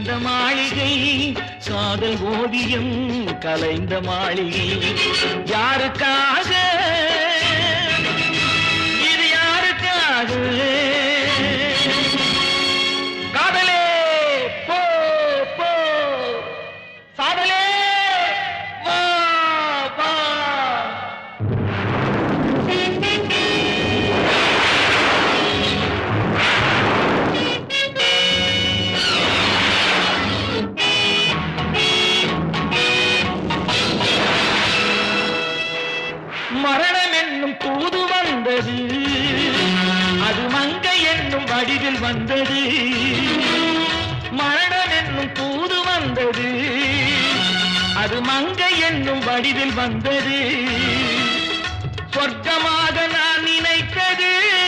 கலைந்த மாளிகை காதல் ஓவியம் கலைந்த மாளிகை. யாருக்காக வந்தது. மரணம் என்னும் தூது வந்தது. அது மங்கை என்னும் வடிவில் வந்தது. சொர்க்கமாக நான் நினைத்தது.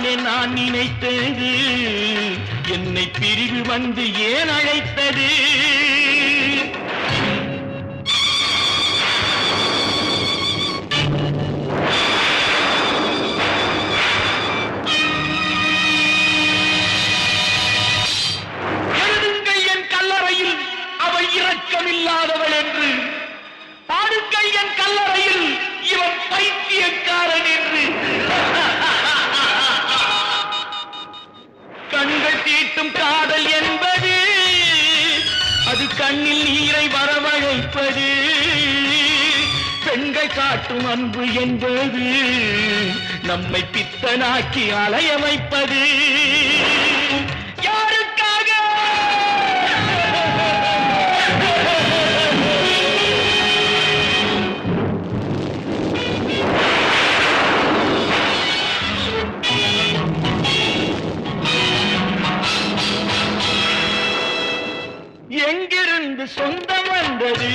நானே நான் நினைத்தது? என்னை பிரிவு வந்து ஏன் அழைத்தது? கண்ணில் நீரை வரவழைப்பது. பெண்கள் காட்டும் அன்பு என்பது. நம்மை பித்தனாக்கி அலைய வைப்பது எங்கிருந்து சொந்தம் வந்தது?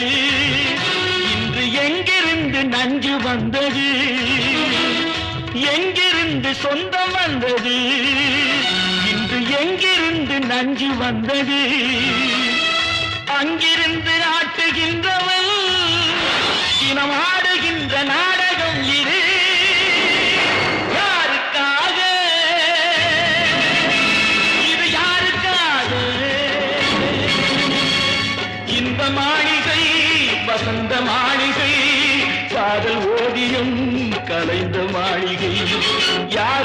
இன்று எங்கிருந்து நஞ்சு வந்தது? எங்கிருந்து சொந்தம் வந்தது? இன்று எங்கிருந்து நஞ்சு வந்தது? அங்கிருந்து இந்த மாளிகை வசந்த மாளிகை காதல் ஓவியம் கலைந்த மாளிகை. யார்